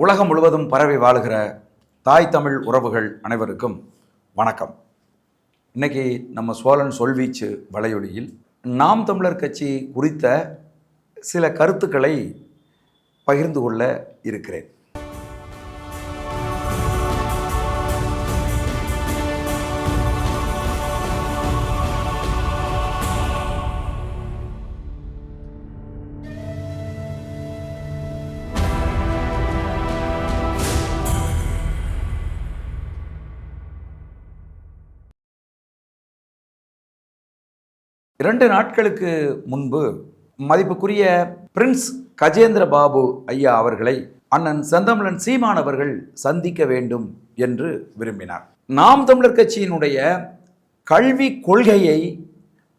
உலகம் முழுவதும் பரவி வாழுகிற தாய் தமிழ் உறவுகள் அனைவருக்கும் வணக்கம். இன்னைக்கு நம்ம சோழன் சொல்வீச்சு வலையொலியில் நாம் தமிழர் கட்சி குறித்த சில கருத்துக்களை பகிர்ந்து கொள்ள இருக்கிறேன். இரண்டு நாட்களுக்கு முன்பு மதிப்புக்குரிய பிரின்ஸ் கஜேந்திர பாபு ஐயா அவர்களை அண்ணன் செந்தமிழன் சீமான் அவர்கள் சந்திக்க வேண்டும் என்று விரும்பினார். நாம் தமிழர் கட்சியினுடைய கல்வி கொள்கையை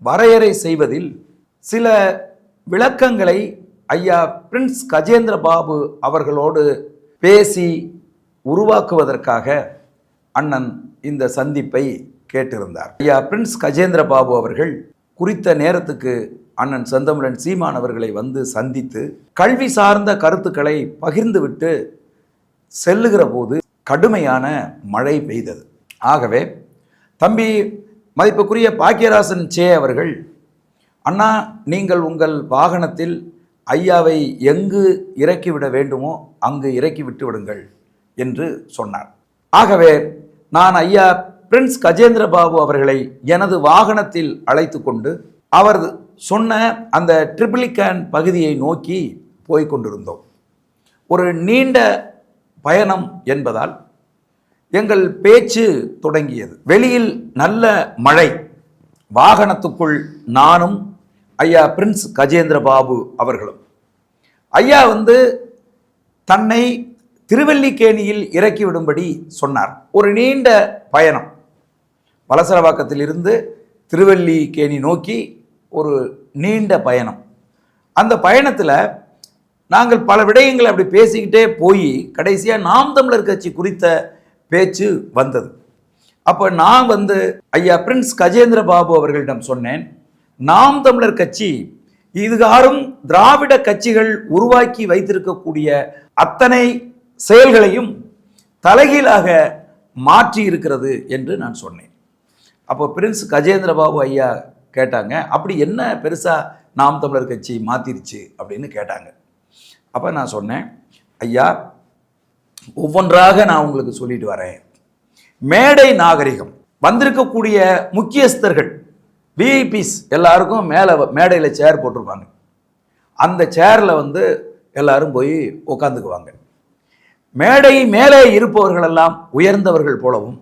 வரையறை செய்வதில் சில விளக்கங்களை ஐயா பிரின்ஸ் கஜேந்திர பாபு அவர்களோடு பேசி உருவாக்குவதற்காக அண்ணன் இந்த சந்திப்பை கேட்டிருந்தார். ஐயா பிரின்ஸ் கஜேந்திர பாபு அவர்கள் குறித்த நேரத்துக்கு அண்ணன் செந்தமிழன் சீமான் அவர்களை வந்து சந்தித்து கல்வி சார்ந்த கருத்துக்களை பகிர்ந்துவிட்டு செல்லுகிற போது கடுமையான மழை பெய்தது. ஆகவே தம்பி மதிப்புக்குரிய பாக்கியராசன் சே அவர்கள் அண்ணா நீங்கள் உங்கள் வாகனத்தில் ஐயாவை எங்கு இறக்கிவிட வேண்டுமோ அங்கு இறக்கி விட்டு விடுங்கள் என்று சொன்னார். ஆகவே நான் ஐயா பிரின்ஸ் கஜேந்திர பாபு அவர்களை எனது வாகனத்தில் அழைத்து கொண்டு அவர் சொன்ன அந்த ட்ரிபிளிகேன் பகுதியை நோக்கி போய் கொண்டிருந்தோம். ஒரு நீண்ட பயணம் என்பதால் எங்கள் பேச்சு தொடங்கியது. வெளியில் நல்ல மழை. வாகனத்துக்குள் நானும் ஐயா பிரின்ஸ் கஜேந்திர பாபு அவர்களும். ஐயா வந்து தன்னை திருவல்லிக்கேணியில் இறக்கி விடும்படி சொன்னார். ஒரு நீண்ட பயணம். வலசரவாக்கத்திலிருந்து திருவல்லிக்கேணி நோக்கி ஒரு நீண்ட பயணம். அந்த பயணத்தில் நாங்கள் பல விடயங்களை அப்படி பேசிக்கிட்டே போய் கடைசியாக நாம் தமிழர் கட்சி குறித்த பேச்சு வந்தது. அப்போ நான் வந்து ஐயா பிரின்ஸ் கஜேந்திர பாபு அவர்களிடம் சொன்னேன் நாம் தமிழர் கட்சி இதுகாரும் திராவிட கட்சிகள் உருவாக்கி வைத்திருக்கக்கூடிய அத்தனை செயல்களையும் தலைகீழாக மாற்றி இருக்கிறது என்று நான் சொன்னேன். அப்போ பிரின்ஸ் கஜேந்திர பாபு ஐயா கேட்டாங்க அப்படி என்ன பெருசாக நாம் தமிழர் கட்சி மாற்றிருச்சு அப்படின்னு கேட்டாங்க. அப்போ நான் சொன்னேன் ஐயா ஒவ்வொன்றாக நான் உங்களுக்கு சொல்லிட்டு வரேன். மேடை நாகரிகம் வந்திருக்கக்கூடிய முக்கியஸ்தர்கள் விஐபிஸ் எல்லாருக்கும் மேலே மேடையில் சேர் போட்டிருப்பாங்க. அந்த சேரில் வந்து எல்லாரும் போய் உட்காந்துக்குவாங்க மேடை மேலே இருப்பவர்களெல்லாம் உயர்ந்தவர்கள் போலவும்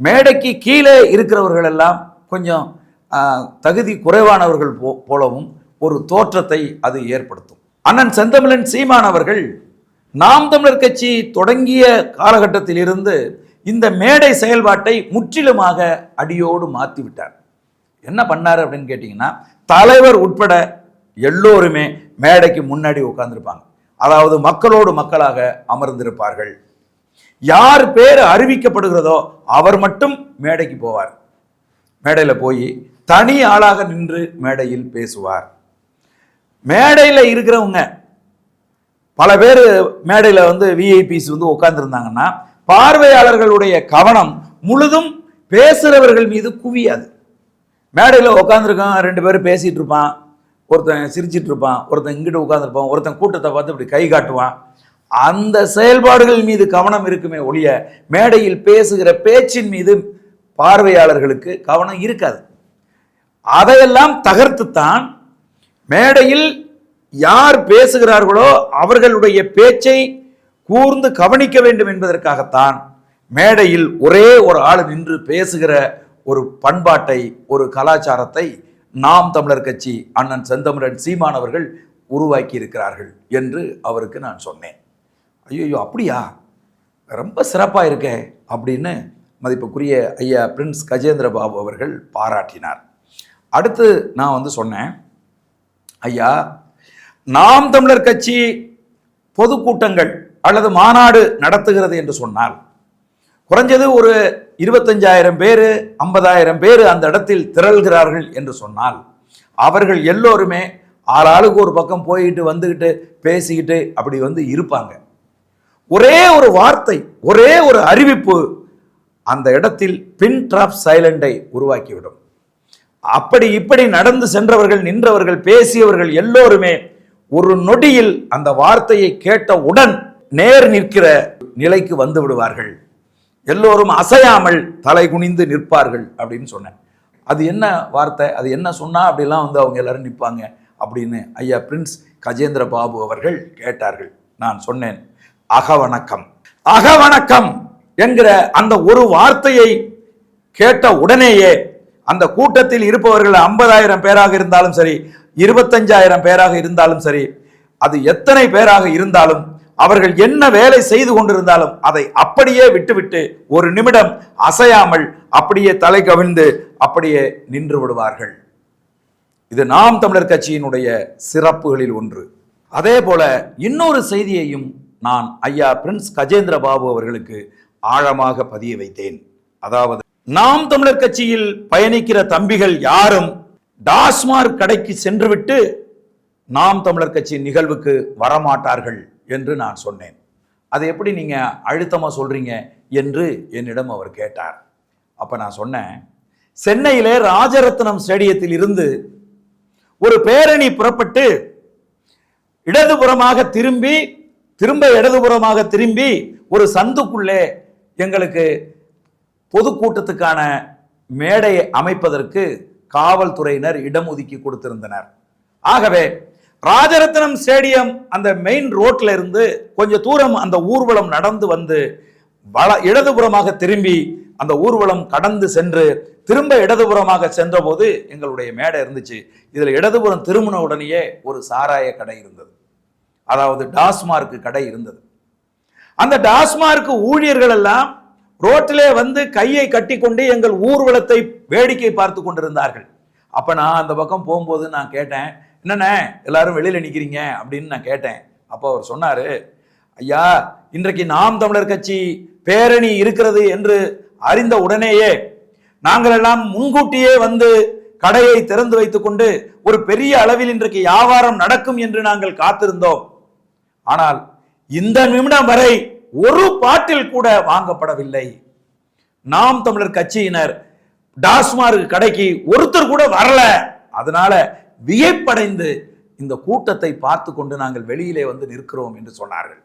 மேடைக்கு கீழே இருக்கிறவர்கள் எல்லாம் கொஞ்சம் தகுதி குறைவானவர்கள் போ போலவும் ஒரு தோற்றத்தை அது ஏற்படுத்தும். அண்ணன் செந்தமிழன் சீமான் அவர்கள் நாம் தமிழர் கட்சி தொடங்கிய காலகட்டத்திலிருந்து இந்த மேடை செயல்பாட்டை முற்றிலுமாக அடியோடு மாற்றி விட்டார் என்ன பண்ணார் அப்படின்னு கேட்டிங்கன்னா தலைவர் உட்பட எல்லோருமே மேடைக்கு முன்னாடி உட்காந்துருப்பாங்க அதாவது மக்களோடு மக்களாக அமர்ந்திருப்பார்கள். யார் பேர் அறிவிக்கப்படுகிறதோ அவர் மட்டும் மேடைக்கு போவார். மேடையில் போய் தனி ஆளாக நின்று மேடையில் பேசுவார். மேடையில் இருக்கிறவங்க பல பேர் மேடையில் வந்து விஐபிஸ் வந்து உட்கார்ந்துருந்தாங்கன்னா பார்வையாளர்களுடைய கவனம் முழுதும் பேசுகிறவர்கள் மீது குவியாது. மேடையில் உட்காந்துருக்கான் ரெண்டு பேரும் பேசிகிட்டு இருப்பான் ஒருத்தன் சிரிச்சிட்டு இருப்பான் ஒருத்தன் இங்கிட்டு உட்காந்துருப்பான் ஒருத்தன் கூட்டத்தை பார்த்து இப்படி கை காட்டுவான். அந்த செயல்பாடுகள் மீது கவனம் இருக்குமே ஒழிய மேடையில் பேசுகிற பேச்சின் மீது பார்வையாளர்களுக்கு கவனம் இருக்காது. அதையெல்லாம் தகர்த்துத்தான் மேடையில் யார் பேசுகிறார்களோ அவர்களுடைய பேச்சை கூர்ந்து கவனிக்க வேண்டும் என்பதற்காகத்தான் மேடையில் ஒரே ஒரு ஆள் நின்று பேசுகிற ஒரு பண்பாட்டை ஒரு கலாச்சாரத்தை நாம் தமிழர் கட்சி அண்ணன் செந்தமிழன் சீமான் அவர்கள் உருவாக்கி இருக்கிறார்கள் என்று அவருக்கு நான் சொன்னேன். ஐயோ அப்படியா? ரொம்ப சிறப்பாக இருக்கே அப்படின்னு மதிப்புக்குரிய ஐயா பிரின்ஸ் கஜேந்திர பாபு அவர்கள் பாராட்டினார். அடுத்து நான் வந்து சொன்னேன் ஐயா நாம் தமிழர் கட்சி பொதுக்கூட்டங்கள் அல்லது மாநாடு நடத்துகிறது என்று சொன்னால் குறைஞ்சது ஒரு இருபத்தஞ்சாயிரம் பேர் ஐம்பதாயிரம் பேர் அந்த இடத்தில் திரள்கிறார்கள் என்று சொன்னால் அவர்கள் எல்லோருமே ஆளாளுக்கு ஒரு பக்கம் போயிட்டு வந்துக்கிட்டு பேசிக்கிட்டு அப்படி வந்து இருப்பாங்க. ஒரே ஒரு வார்த்தை ஒரே ஒரு அறிவிப்பு அந்த இடத்தில் பின் டிராப் சைலண்டை உருவாக்கிவிடும். அப்படி இப்படி நடந்து சென்றவர்கள் நின்றவர்கள் பேசியவர்கள் எல்லோருமே ஒரு நொடியில் அந்த வார்த்தையை கேட்டவுடன் நேர் நிற்கிற நிலைக்கு வந்து விடுவார்கள். எல்லோரும் அசையாமல் தலை குனிந்து நிற்பார்கள் அப்படின்னு சொன்னேன். அது என்ன வார்த்தை? அது என்ன சொன்னா அப்படிலாம் வந்து அவங்க எல்லாரும் நிற்பாங்க அப்படின்னு ஐயா பிரின்ஸ் கஜேந்திர பாபு அவர்கள் கேட்டார்கள். நான் சொன்னேன். அகவணக்கம். அகவணக்கம் என்கிற அந்த ஒரு வார்த்தையை கேட்ட உடனேயே அந்த கூட்டத்தில் இருப்பவர்கள் ஐம்பதாயிரம் பேராக இருந்தாலும் சரி இருபத்தஞ்சாயிரம் பேராக இருந்தாலும் சரி அது எத்தனை பேராக இருந்தாலும் அவர்கள் என்ன வேலை செய்து கொண்டிருந்தாலும் அதை அப்படியே விட்டுவிட்டு ஒரு நிமிடம் அசையாமல் அப்படியே தலை கவிழ்ந்து அப்படியே நின்று விடுவார்கள். இது நாம் தமிழர் கட்சியினுடைய சிறப்புகளில் ஒன்று. அதே போல இன்னொரு செய்தியையும் நான் ஐயா பிரின்ஸ் கஜேந்திர பாபு அவர்களுக்கு ஆழமாக பதிய வைத்தேன். அதாவது நாம் தமிழர் கட்சியில் பயணிக்கிற தம்பிகள் யாரும் டாஸ்மார்க் கடைக்கு சென்றுவிட்டு நாம் தமிழர் கட்சி நிகழ்வுக்கு வரமாட்டார்கள் என்று நான் சொன்னேன். அது எப்படி நீங்க அழுத்தமா சொல்றீங்க என்று என்னிடம் அவர் கேட்டார். அப்ப நான் சொன்னேன் சென்னையிலே ராஜரத்னம் ஸ்டேடியத்தில் இருந்து ஒரு பேரணி புறப்பட்டு இடதுபுறமாக திரும்பி திரும்ப இடதுபுறமாக திரும்பி ஒரு சந்துக்குள்ளே எங்களுக்கு பொதுக்கூட்டத்துக்கான மேடையை அமைப்பதற்கு காவல்துறையினர் இடம் ஒதுக்கி கொடுத்திருந்தனர். ஆகவே ராஜரத்னம் ஸ்டேடியம் அந்த மெயின் ரோட்ல இருந்து கொஞ்சம் தூரம் அந்த ஊர்வலம் நடந்து வந்து வல இடதுபுறமாக திரும்பி அந்த ஊர்வலம் கடந்து சென்று திரும்ப இடதுபுறமாக சென்றபோது எங்களுடைய மேடை இருந்துச்சு. இதில் இடதுபுறம் திரும்பின உடனேயே ஒரு சாராய கடை இருந்தது. அதாவது டாஸ்மார்க்கு கடை இருந்தது. அந்த டாஸ்மார்க்கு ஊழியர்கள் எல்லாம் ரோட்டிலே வந்து கையை கட்டிக்கொண்டு எங்கள் ஊர்வலத்தை வேடிக்கை பார்த்து கொண்டிருந்தார்கள். அப்போ நான் அந்த பக்கம் போகும்போது நான் கேட்டேன் என்னண்ணே எல்லாரும் வெளியில் நிற்கிறீங்க அப்படின்னு நான் கேட்டேன். அப்போ அவர் சொன்னார் ஐயா இன்றைக்கு நாம் தமிழர் கட்சி பேரணி இருக்கிறது என்று அறிந்த உடனேயே நாங்கள் எல்லாம் முன்கூட்டியே வந்து கடையை திறந்து வைத்துக்கொண்டு ஒரு பெரிய அளவில் இன்றைக்கு வியாபாரம் நடக்கும் என்று நாங்கள் காத்திருந்தோம். ஆனால் இந்த நிமிடம் வரை ஒரு பாட்டில் கூட வாங்கப்படவில்லை. நாம் தமிழர் கட்சியினர் டாஸ்மார்க் கடைக்கு ஒருத்தர் கூட வரல. அதனால வியப்படைந்து இந்த கூட்டத்தை பார்த்து கொண்டு நாங்கள் வெளியிலே வந்து நிற்கிறோம் என்று சொன்னார்கள்.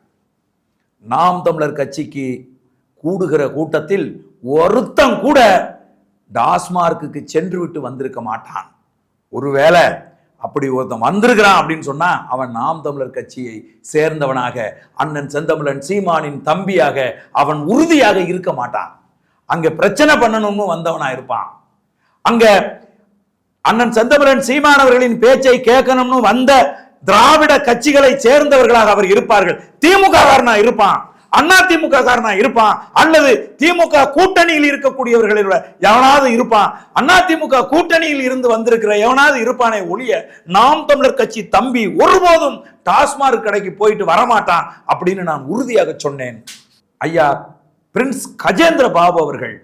நாம் தமிழர் கட்சிக்கு கூடுகிற கூட்டத்தில் ஒருத்தன் கூட டாஸ்மார்க்குக்கு சென்று விட்டு வந்திருக்க மாட்டான். ஒருவேளை அப்படி ஒருத்தன் வந்திருக்கிறான் அப்படின்னு சொன்னா அவன் நாம் தமிழர் கட்சியை சேர்ந்தவனாக அண்ணன் செந்தமிழன் சீமானின் தம்பியாக அவன் உறுதியாக இருக்க மாட்டான். அங்க பிரச்சனை பண்ணணும்னு வந்தவனா இருப்பான். அங்க அண்ணன் செந்தமிழன் சீமானவர்களின் பேச்சை கேட்கணும்னு வந்த திராவிட கட்சிகளை சேர்ந்தவர்களாக அவர் இருப்பார்கள். திமுகவாரனா இருப்பான். அண்ணா திமுக காரனா இருப்பான் அல்லது திமுக கூட்டணியில் இருக்கக்கூடியவர்களில் எவனாவது இருப்பான். அண்ணா திமுக கூட்டணியில் இருந்து வந்திருக்கிற எவனாவது இருப்பானே ஒழிய நாம் தமிழர் கட்சி தம்பி ஒருபோதும் டாஸ்மார்க் கடைக்கு போயிட்டு வரமாட்டான் அப்படின்னு நான் உறுதியாக சொன்னேன். ஐயா பிரின்ஸ் கஜேந்திர பாபு அவர்கள்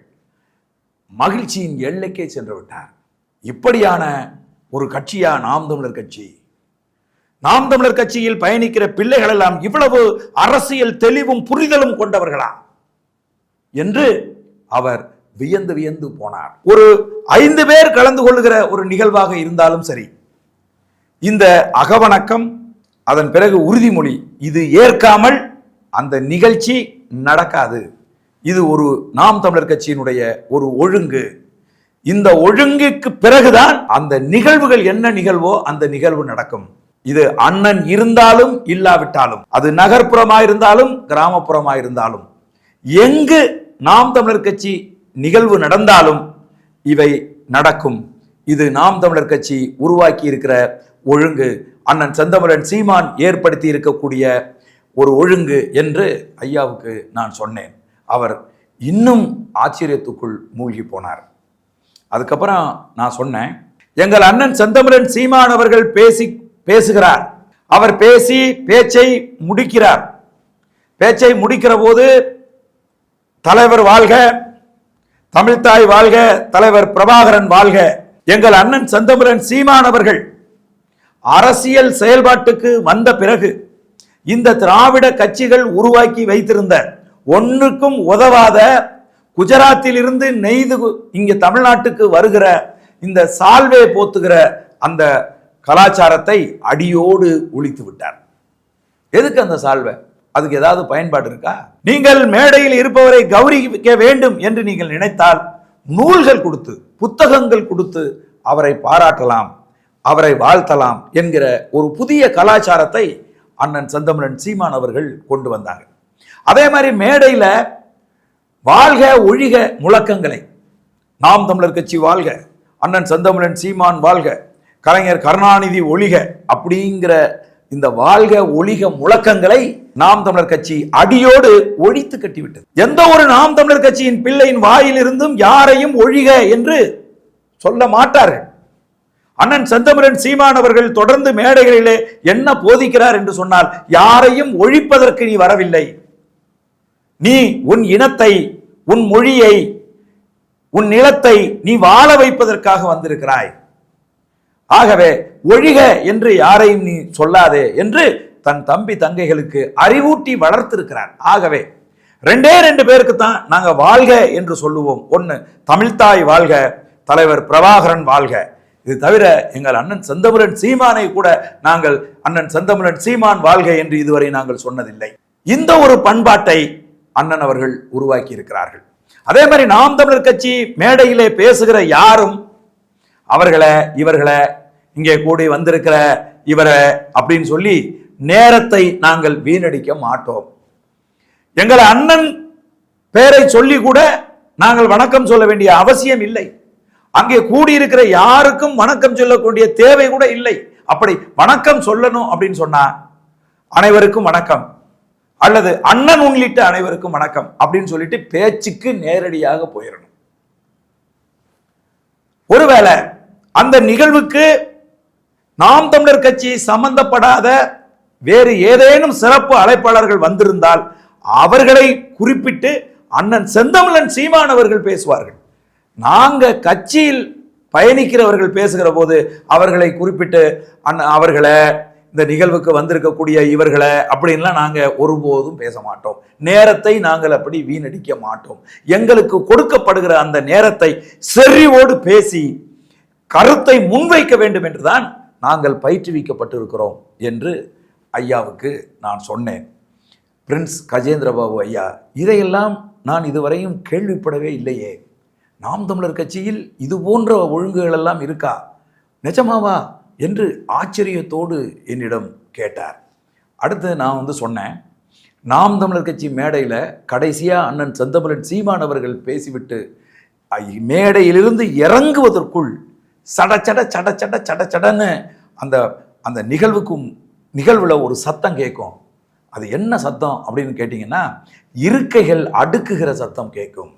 மகிழ்ச்சியின் எல்லைக்கே சென்று விட்டார். இப்படியான ஒரு கட்சியா நாம் தமிழர் கட்சி நாம் தமிழர் கட்சியில் பயணிக்கிற பிள்ளைகள் எல்லாம் இவ்வளவு அரசியல் தெளிவும் புரிதலும் கொண்டவர்களா? என்று அவர் வியந்து வியந்து போனார். ஒரு ஐந்து பேர் கலந்து கொள்ளுகிற ஒரு நிகழ்வாக இருந்தாலும் சரி இந்த அகவணக்கம் அதன் பிறகு உறுதிமொழி இது ஏற்காமல் அந்த நிகழ்ச்சி நடக்காது. இது ஒரு நாம் தமிழர் கட்சியினுடைய ஒரு ஒழுங்கு. இந்த ஒழுங்குக்கு பிறகுதான் அந்த நிகழ்வுகள் என்ன நிகழ்வோ அந்த நிகழ்வு நடக்கும். இது அண்ணன் இருந்தாலும் இல்லாவிட்டாலும். அது நகர்ப்புறமா இருந்தாலும் கிராமப்புறமா இருந்தாலும் எங்கு நாம் தமிழர் கட்சி நிகழ்வு நடந்தாலும் இவை நடக்கும். இது நாம் தமிழர் கட்சி உருவாக்கி இருக்கிற ஒழுங்கு. அண்ணன் செந்தமிழன் சீமான் ஏற்படுத்தி இருக்கக்கூடிய ஒரு ஒழுங்கு என்று ஐயாவுக்கு நான் சொன்னேன். அவர் இன்னும் ஆச்சரியத்துக்குள் மூழ்கி போனார். அதுக்கப்புறம் நான் சொன்னேன் எங்கள் அண்ணன் செந்தமிழன் சீமான் அவர்கள் பேசி பேசுகிறார். அவர் பேசி பேச்சை முடிக்கிறார். பேச்சை முடிக்கிற போது தலைவர் வாழ்க தமிழ்தாய் வாழ்க தலைவர் பிரபாகரன் வாழ்க. எங்கள் அண்ணன் செந்தமிரன் சீமான் அவர்கள் அரசியல் செயல்பாட்டுக்கு வந்த பிறகு இந்த திராவிட கட்சிகள் உருவாக்கி வைத்திருந்த ஒன்றுக்கும் உதவாத குஜராத்தில் இருந்து நெய்து இங்கே தமிழ்நாட்டுக்கு வருகிற இந்த சால்வே போத்துகிற அந்த கலாச்சாரத்தை அடியோடு ஒழித்து விட்டார். எதுக்கு அந்த சால்வை? அதுக்கு ஏதாவது பயன்பாடு இருக்கா? நீங்கள் மேடையில் இருப்பவரை கௌரவிக்க வேண்டும் என்று நீங்கள் நினைத்தால் நூல்கள் கொடுத்து புத்தகங்கள் கொடுத்து அவரை பாராட்டலாம் அவரை வாழ்த்தலாம் என்கிற ஒரு புதிய கலாச்சாரத்தை அண்ணன் செந்தமிழன் சீமான் அவர்கள் கொண்டு வந்தாங்க. அதே மாதிரி மேடையில் வாழ்க ஒழிக முழக்கங்களை நாம் தமிழர் கட்சி வாழ்க அண்ணன் செந்தமிழன் சீமான் வாழ்க கலைஞர் கருணாநிதி ஒழிக அப்படிங்கிற இந்த வாழ்க ஒழிக முழக்கங்களை நாம் தமிழர் கட்சி அடியோடு ஒழித்து கட்டிவிட்டது. எந்த ஒரு நாம் தமிழர் கட்சியின் பிள்ளையின் வாயிலிருந்தும் யாரையும் ஒழிக என்று சொல்ல மாட்டார்கள். அண்ணன் செந்தமரன் சீமான் அவர்கள் தொடர்ந்து மேடைகளிலே என்ன போதிக்கிறார் என்று சொன்னால் யாரையும் ஒழிப்பதற்கு நீ வரவில்லை. நீ உன் இனத்தை உன் மொழியை உன் நிலத்தை நீ வாழ வைப்பதற்காக வந்திருக்கிறாய். ஆகவே ஒழிக என்று யாரையும் நீ சொல்லாதே என்று தன் தம்பி தங்கைகளுக்கு அறிவூட்டி வளர்த்திருக்கிறார். ஆகவே ரெண்டே ரெண்டு பேருக்கு தான் நாங்கள் வாழ்க என்று சொல்லுவோம். ஒன்று தமிழ்தாய் வாழ்க தலைவர் பிரபாகரன் வாழ்க. இது தவிர எங்கள் அண்ணன் செந்தமிழன் சீமானை கூட நாங்கள் அண்ணன் செந்தமிழன் சீமான் வாழ்க என்று இதுவரை நாங்கள் சொன்னதில்லை. இந்த ஒரு பண்பாட்டை அண்ணன் அவர்கள் உருவாக்கி இருக்கிறார்கள் அதே மாதிரி நாம் தமிழர் கட்சி மேடையிலே பேசுகிற யாரும் அவர்களை இவர்களை இங்கே கூடி வந்திருக்கிற இவரை அப்படின்னு சொல்லி நேரத்தை நாங்கள் வீணடிக்க மாட்டோம். எங்கள் அண்ணன் பேரை சொல்லி கூட நாங்கள் வணக்கம் சொல்ல வேண்டிய அவசியம் இல்லை. அங்கே கூடியிருக்கிற யாருக்கும் வணக்கம் சொல்லக்கூடிய தேவை கூட இல்லை. அப்படி வணக்கம் சொல்லணும் அப்படின்னு சொன்னா அனைவருக்கும் வணக்கம். அல்லது அண்ணன் உள்ளிட்ட அனைவருக்கும் வணக்கம் அப்படின்னு சொல்லிட்டு பேச்சுக்கு நேரடியாக போயிடணும் ஒருவேளை அந்த நிகழ்வுக்கு நாம் தமிழர் கட்சி சம்பந்தப்படாத வேறு ஏதேனும் சிறப்பு அழைப்பாளர்கள் வந்திருந்தால் அவர்களை குறிப்பிட்டு அண்ணன் செந்தமிழன் சீமான் அவர்கள் பேசுவார்கள். நாங்கள் கட்சியில் பயணிக்கிறவர்கள் பேசுகிற போது அவர்களை குறிப்பிட்டு அண்ணன் அவர்களை இந்த நிகழ்வுக்கு வந்திருக்கக்கூடிய இவர்களை அப்படின்லாம் நாங்கள் ஒருபோதும் பேச மாட்டோம். நேரத்தை நாங்கள் அப்படி வீணடிக்க மாட்டோம். எங்களுக்கு கொடுக்கப்படுகிற அந்த நேரத்தை செறிவோடு பேசி கருத்தை முன்வைக்க வேண்டும் என்றுதான் நாங்கள் பயிற்றுவிக்கப்பட்டிருக்கிறோம் என்று ஐயாவுக்கு நான் சொன்னேன். பிரின்ஸ் கஜேந்திரபாபு ஐயா இதையெல்லாம் நான் இதுவரையும் கேள்விப்படவே இல்லையே. நாம் தமிழர் கட்சியில் இது போன்ற ஒழுங்குகள் எல்லாம் இருக்கா? நிஜமாவா? என்று ஆச்சரியத்தோடு என்னிடம் கேட்டார். அடுத்து நான் வந்து சொன்னேன் நாம் தமிழர் கட்சி மேடையில் கடைசியாக அண்ணன் செந்தமிழன் சீமான் அவர்கள் பேசிவிட்டு ஐ- மேடையிலிருந்து இறங்குவதற்குள் சட சட சட சட சட சடன்னு அந்த அந்த நிகழ்வுக்கும் நிகழ்வில் ஒரு சத்தம் கேட்கும். அது என்ன சத்தம் அப்படின்னு கேட்டிங்கன்னா இருக்கைகள் அடுக்குகிற சத்தம் கேட்கும்.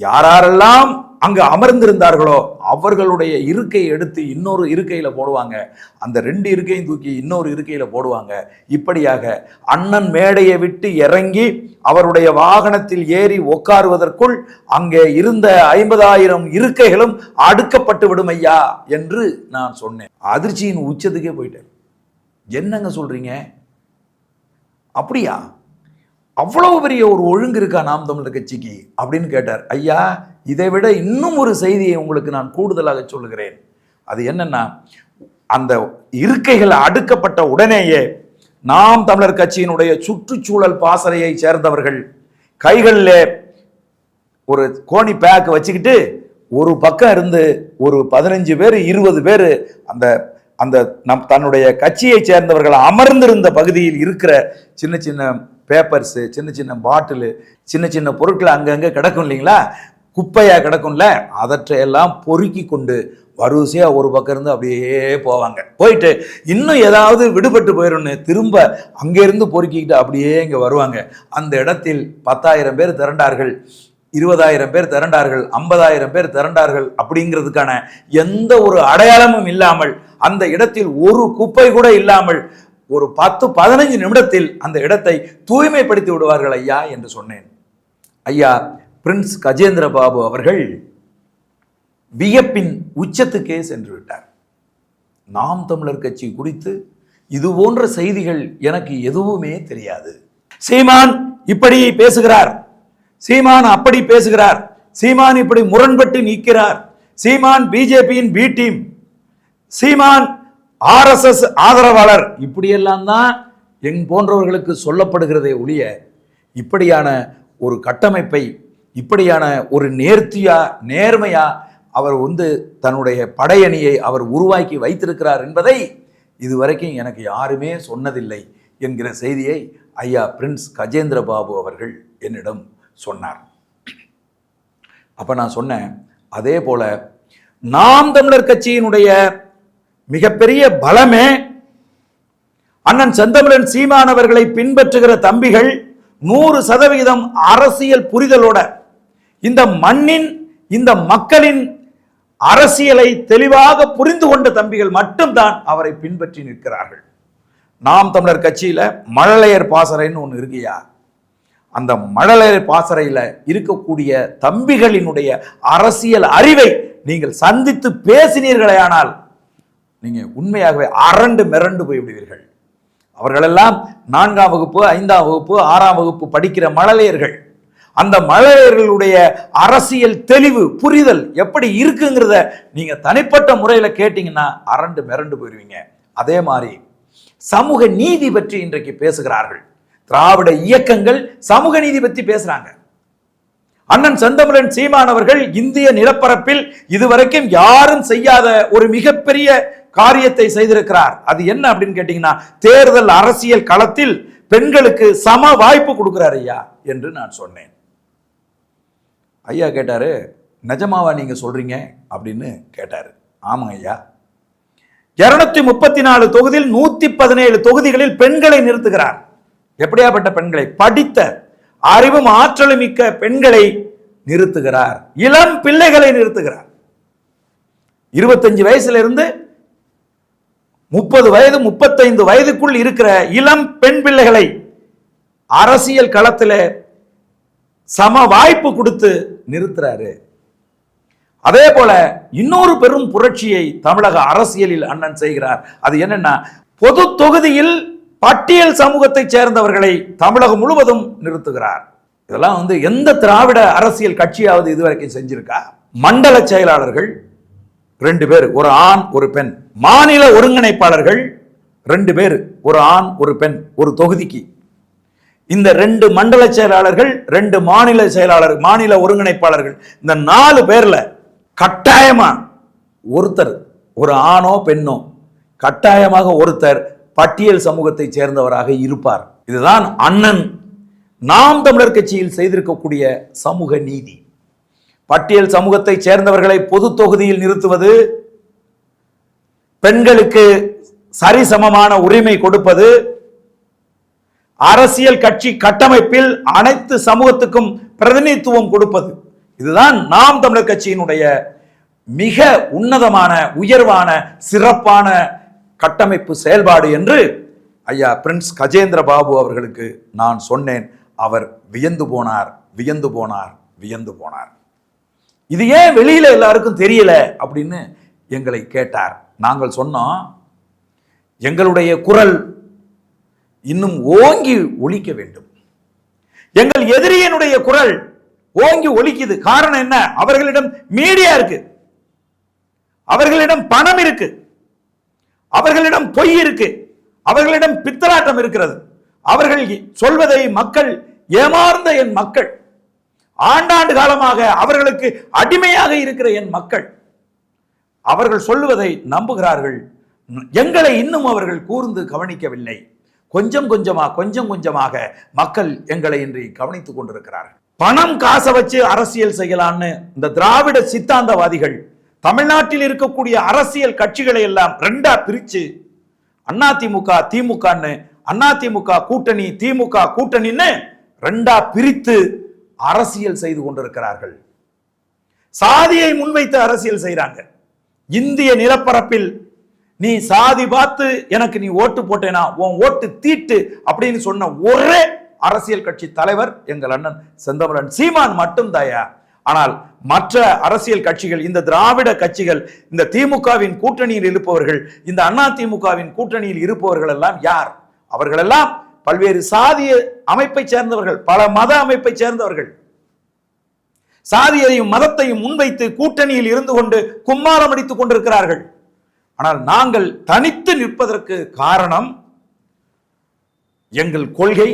யாரெல்லாம் அங்கு அமர்ந்திருந்தார்களோ அவர்களுடைய இருக்கையை எடுத்து இன்னொரு இருக்கையில் போடுவாங்க. அந்த ரெண்டு இருக்கையும் தூக்கி இன்னொரு இருக்கையில் போடுவாங்க. இப்படியாக அண்ணன் மேடையை விட்டு இறங்கி அவருடைய வாகனத்தில் ஏறி உட்காருவதற்குள் அங்கே இருந்த ஐம்பதாயிரம் இருக்கைகளும் அடுக்கப்பட்டு விடும் ஐயா என்று நான் சொன்னேன். அதிர்ச்சியின் உச்சத்துக்கே போயிட்டேன். என்னங்க சொல்றீங்க? அப்படியா? அவ்வளவு பெரிய ஒரு ஒழுங்கு இருக்கா நாம் தமிழர் கட்சிக்கு? அப்படின்னு கேட்டார். ஐயா இதை விட இன்னும் ஒரு செய்தியை உங்களுக்கு நான் கூடுதலாக சொல்லுகிறேன். அது என்னன்னா அந்த இருக்கைகள் அடுக்கப்பட்ட உடனேயே நாம் தமிழர் கட்சியினுடைய சுற்றுச்சூழல் பாசறையை சேர்ந்தவர்கள் கைகளில் ஒரு கோணி பேக் வச்சுக்கிட்டு ஒரு பக்கம் இருந்து ஒரு பதினஞ்சு பேர் இருபது பேர் அந்த அந்த நம் தன்னுடைய கட்சியை சேர்ந்தவர்கள் அமர்ந்திருந்த பகுதியில் இருக்கிற சின்ன சின்ன பேப்பர்ஸு சின்ன சின்ன பாட்டிலு சின்ன சின்ன பொருட்கள் அங்கங்கே கிடக்கும் இல்லைங்களா? குப்பையாக கிடக்கும்ல? அதற்றையெல்லாம் பொறுக்கி கொண்டு வரிசையாக ஒரு பக்கம் இருந்து அப்படியே போவாங்க. போயிட்டு இன்னும் ஏதாவது விடுபட்டு போயிடும்னு திரும்ப அங்கேருந்து பொறுக்கிக்கிட்டு அப்படியே இங்கே வருவாங்க. அந்த இடத்தில் பத்தாயிரம் பேர் திரண்டார்கள் இருபதாயிரம் பேர் திரண்டார்கள் ஐம்பதாயிரம் பேர் திரண்டார்கள் அப்படிங்கிறதுக்கான எந்த ஒரு அடையாளமும் இல்லாமல் அந்த இடத்தில் ஒரு குப்பை கூட இல்லாமல் ஒரு பத்து பதினைஞ்சு நிமிடத்தில் அந்த இடத்தை தூய்மைப்படுத்தி விடுவார்கள் ஐயா என்று சொன்னேன். ஐயா பிரின்ஸ் கஜேந்திர பாபு அவர்கள் வியப்பின் உச்சத்துக்கே சென்று விட்டார். நாம் தமிழர் கட்சி குறித்து இது போன்ற செய்திகள் எனக்கு எதுவுமே தெரியாது. சீமான் இப்படி பேசுகிறார். சீமான் அப்படி பேசுகிறார். சீமான் இப்படி முரண்பட்டு நிற்கிறார். சீமான் பிஜேபியின் பி டீம் சீமான் ஆர்எஸ்எஸ் ஆதரவாளர். இப்படியெல்லாம் தான் எங் போன்றவர்களுக்கு சொல்லப்படுகிறதே ஒழிய இப்படியான ஒரு கட்டமைப்பை இப்படியான ஒரு நேர்த்தியா நேர்மையா அவர் வந்து தன்னுடைய படையணியை அவர் உருவாக்கி வைத்திருக்கிறார் என்பதை இதுவரைக்கும் எனக்கு யாருமே சொன்னதில்லை என்கிற செய்தியை ஐயா பிரின்ஸ் கஜேந்திர பாபு அவர்கள் என்னிடம் சொன்னார். அப்போ நான் சொன்னேன் அதே போல நாம் தமிழர் கட்சியினுடைய மிகப்பெரிய பலமே அண்ணன் செந்தமிழன் சீமானவர்களை பின்பற்றுகிற தம்பிகள் நூறு சதவிகிதம் அரசியல் புரிதலோட இந்த மண்ணின் இந்த மக்களின் அரசியலை தெளிவாக புரிந்து கொண்ட தம்பிகள் மட்டும்தான் அவரை பின்பற்றி நிற்கிறார்கள். நாம் தமிழர் கட்சியில் மழலையர் பாசறைன்னு ஒன்று இருக்குயா? அந்த மழலையர் பாசறையில் இருக்கக்கூடிய தம்பிகளினுடைய அரசியல் அறிவை நீங்கள் சந்தித்து பேசினீர்களே ஆனால் நீங்கள் உண்மையாகவே அரண்டு மிரண்டு போய்விடுவீர்கள். அவர்களெல்லாம் நான்காம் வகுப்பு ஐந்தாம் வகுப்பு ஆறாம் வகுப்பு படிக்கிற மழலையர்கள். அந்த மழலையர்களுடைய அரசியல் தெளிவு புரிதல் எப்படி இருக்குங்கிறத நீங்க தனிப்பட்ட முறையில கேட்டிங்கன்னா அரண்டு மிரண்டு போயிருவீங்க அதே மாதிரி சமூக நீதி பற்றி இன்றைக்கு பேசுகிறார்கள். திராவிட இயக்கங்கள் சமூக நீதி பற்றி பேசுறாங்க. அண்ணன் செந்தமிழன் சீமானவர்கள் இந்திய நிலப்பரப்பில் இதுவரைக்கும் யாரும் செய்யாத ஒரு மிகப்பெரிய காரியத்தை செய்திருக்கிறார். அது என்ன அப்படின்னு கேட்டீங்கன்னா தேர்தல் அரசியல் களத்தில் பெண்களுக்கு சம வாய்ப்பு கொடுக்கிறார் ஐயா என்று நான் சொன்னேன். ஐயா கேட்டாரு நிஜமாவா நீங்க சொல்றீங்க? அப்படின்னு கேட்டாரு. ஆமாங்க ஐயா. இருநூத்தி முப்பத்தி நாலு தொகுதியில் நூத்தி பதினேழு தொகுதிகளில் பெண்களை நிறுத்துகிறார். எப்படியாப்பட்ட பெண்களை? படித்த அறிவும் ஆற்றலும் மிக்க பெண்களை நிறுத்துகிறார். இளம் பிள்ளைகளை நிறுத்துகிறார். இருபத்தஞ்சு வயசுல இருந்து முப்பது வயது முப்பத்தைந்து வயதுக்குள் இருக்கிற இளம் பெண் பிள்ளைகளை அரசியல் களத்தில் சம வாய்ப்பு கொடுத்து நிறுத்துறாரு. அதே போல இன்னொரு பெரும் புரட்சியை தமிழக அரசியலில் அண்ணன் செய்கிறார். அது என்னன்னா பொது தொகுதியில் பட்டியல் சமூகத்தைச் சேர்ந்தவர்களை தமிழகம் முழுவதும் நிறுத்துகிறார். இதெல்லாம் வந்து எந்த திராவிட அரசியல் கட்சியாவது இதுவரைக்கும் செஞ்சிருக்கா? மண்டல செயலாளர்கள் ரெண்டு பேர் ஒரு ஆண் ஒரு பெண். மாநில ஒருங்கிணைப்பாளர்கள் ரெண்டு பேர் ஒரு ஆண் ஒரு பெண் ஒரு தொகுதிக்கு. இந்த ரெண்டு மண்டல செயலாளர்கள் ரெண்டு மாநில செயலாளர் மாநில ஒருங்கிணைப்பாளர்கள் இந்த நாலு பேர்ல கட்டாயமா ஒருத்தர் ஒரு ஆணோ பெண்ணோ கட்டாயமாக ஒருத்தர் பட்டியல் சமூகத்தை சேர்ந்தவராக இருப்பார். இதுதான் அண்ணன். நாம் தமிழர் கட்சியில் செய்திருக்கக்கூடிய சமூக நீதி. பட்டியல் சமூகத்தை சேர்ந்தவர்களை பொது தொகுதியில் நிறுத்துவது பெண்களுக்கு சரிசமமான உரிமை கொடுப்பது அரசியல் கட்சி கட்டமைப்பில் அனைத்து சமூகத்துக்கும் பிரதிநிதித்துவம் கொடுப்பது. இதுதான் நாம் தமிழர் கட்சியினுடைய மிக உன்னதமான உயர்வான சிறப்பான கட்டமைப்பு செயல்பாடு என்று ஐயா பிரின்ஸ் கஜேந்திர பாபு அவர்களுக்கு நான் சொன்னேன். அவர் வியந்து போனார் வியந்து போனார் வியந்து போனார். இது ஏன் வெளியில எல்லாருக்கும் தெரியல அப்படின்னு எங்களை கேட்டார். நாங்கள் சொன்னோம் எங்களுடைய குரல் இன்னும் ஓங்கி ஒழிக்க வேண்டும். எங்கள் எதிரியனுடைய குரல் ஓங்கி ஒலிக்குது. காரணம் என்ன? அவர்களிடம் மீடியா இருக்கு. அவர்களிடம் பணம் இருக்கு. அவர்களிடம் பொய் இருக்கு. அவர்களிடம் பித்தலாட்டம் இருக்கிறது. அவர்கள் சொல்வதை மக்கள் ஏமார்ந்த என் மக்கள். ஆண்டாண்டு காலமாக அவர்களுக்கு அடிமையாக இருக்கிற என் மக்கள் அவர்கள் சொல்லுவதை நம்புகிறார்கள். எங்களை இன்னும் அவர்கள் கூர்ந்து கவனிக்கவில்லை. கொஞ்சம் கொஞ்சமாக கொஞ்சம் கொஞ்சமாக மக்கள் எங்களை இன்றி கவனித்துக் கொண்டிருக்கிறார்கள். பணம் காசை வச்சு அரசியல் செய்யலான்னு இந்த திராவிட சித்தாந்தவாதிகள் தமிழ்நாட்டில் இருக்கக்கூடிய அரசியல் கட்சிகளை எல்லாம் ரெண்டா பிரிச்சு அதிமுக திமுகன்னு அதிமுக கூட்டணி திமுக கூட்டணின்னு ரெண்டா பிரித்து அரசியல் செய்து கொண்டிருக்கிறார்கள். சாதியை முன்வைத்து அரசியல் செய்கிறாங்க இந்திய நிலப்பரப்பில் நீ சாதி பார்த்து எனக்கு நீ ஓட்டு போட்டேனா உன் ஓட்டு தீட்டு அப்படின்னு சொன்ன ஒரே அரசியல் கட்சி தலைவர் எங்கள் அண்ணன் செந்தமரன் சீமான் மட்டும் தாயா ஆனால் மற்ற அரசியல் கட்சிகள் இந்த திராவிட கட்சிகள் இந்த திமுகவின் கூட்டணியில் இருப்பவர்கள் இந்த அண்ணா திமுகவின் கூட்டணியில் இருப்பவர்கள் எல்லாம் யார்? அவர்களெல்லாம் பல்வேறு சாதிய அமைப்பை சேர்ந்தவர்கள் பல மத அமைப்பை சேர்ந்தவர்கள். சாதியையும் மதத்தையும் முன்வைத்து கூட்டணியில் இருந்து கொண்டு கும்மாரம் அடித்துக் கொண்டிருக்கிறார்கள். ஆனால் நாங்கள் தனித்து நிற்பதற்கு காரணம் எங்கள் கொள்கை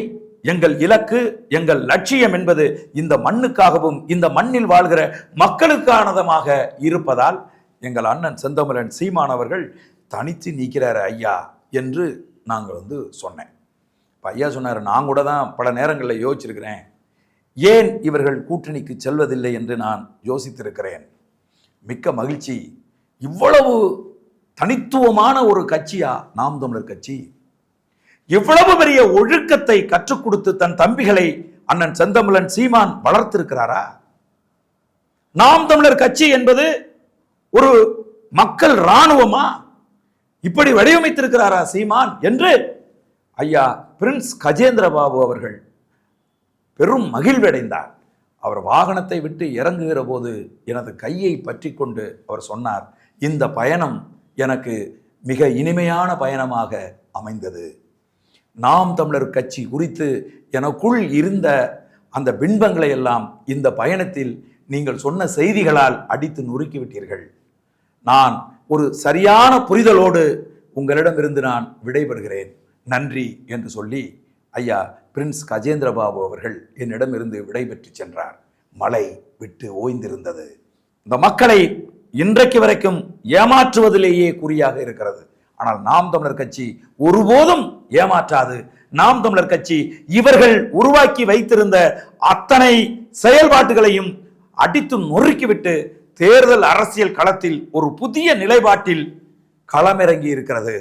எங்கள் இலக்கு எங்கள் லட்சியம் என்பது இந்த மண்ணுக்காகவும் இந்த மண்ணில் வாழ்கிற மக்களுக்கானதமாக இருப்பதால் எங்கள் அண்ணன் செந்தமிழன் சீமான் அவர்கள் தனித்து நீக்கிறார் ஐயா என்று நாங்கள் வந்து சொன்னேன். இப்ப ஐயா சொன்னார் நான் கூட தான் பல நேரங்களில் யோசிச்சிருக்கிறேன். ஏன் இவர்கள் கூட்டணிக்கு செல்வதில்லை என்று நான் யோசித்திருக்கிறேன்? மிக்க மகிழ்ச்சி. இவ்வளவு தனித்துவமான ஒரு கட்சியா? நாம் தமிழர் கட்சி. இவ்வளவு பெரிய ஒழுக்கத்தை கற்றுக் கொடுத்து தன் தம்பிகளை அண்ணன் செந்தமிழன் சீமான் வளர்த்திருக்கிறாரா? நாம் தமிழர் கட்சி என்பது ஒரு மக்கள் இராணுவமா? இப்படி வடிவமைத்திருக்கிறாரா சீமான் என்று ஐயா பிரின்ஸ் கஜேந்திர பாபு அவர்கள் பெரும் மகிழ்வடைந்தார். அவர் வாகனத்தை விட்டு இறங்குகிற போது எனது கையை பற்றி கொண்டு அவர் சொன்னார் இந்த பயணம் எனக்கு மிக இனிமையான பயணமாக அமைந்தது. நாம் தமிழர் கட்சி குறித்து எனக்குள் இருந்த அந்த பின்பங்களை எல்லாம் இந்த பயணத்தில் நீங்கள் சொன்ன செய்திகளால் அடித்து நொறுக்கிவிட்டீர்கள் நான் ஒரு சரியான புரிதலோடு உங்களிடமிருந்து நான் விடைபெறுகிறேன். நன்றி என்று சொல்லி ஐயா பிரின்ஸ் கஜேந்திர பாபு அவர்கள் என்னிடமிருந்து விடைபெற்று சென்றார். மழை விட்டு ஓய்ந்திருந்தது. இந்த மக்களை இன்றைக்கு வரைக்கும் ஏமாற்றுவதிலேயே குறியாக இருக்கிறது. ஆனால் நாம் தமிழர் கட்சி ஒருபோதும் ஏமாற்றாது. நாம் தமிழர் கட்சி இவர்கள் உருவாக்கி வைத்திருந்த அத்தனை செயல்பாட்டுகளையும் அடித்து நொறுக்கிவிட்டு தேர்தல் அரசியல் களத்தில் ஒரு புதிய நிலைப்பாட்டில் களமிறங்கி இருக்கிறது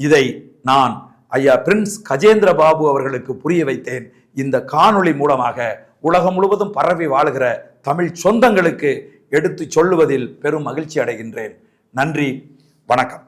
இதை நான் ஐயா பிரின்ஸ் கஜேந்திர பாபு அவர்களுக்கு புரிய வைத்தேன். இந்த காணொளி மூலமாக உலகம் முழுவதும் பரவி வாழுகிற தமிழ் சொந்தங்களுக்கு எடுத்து சொல்லுவதில் பெரும் மகிழ்ச்சி அடைகின்றேன். நன்றி வணக்கம்.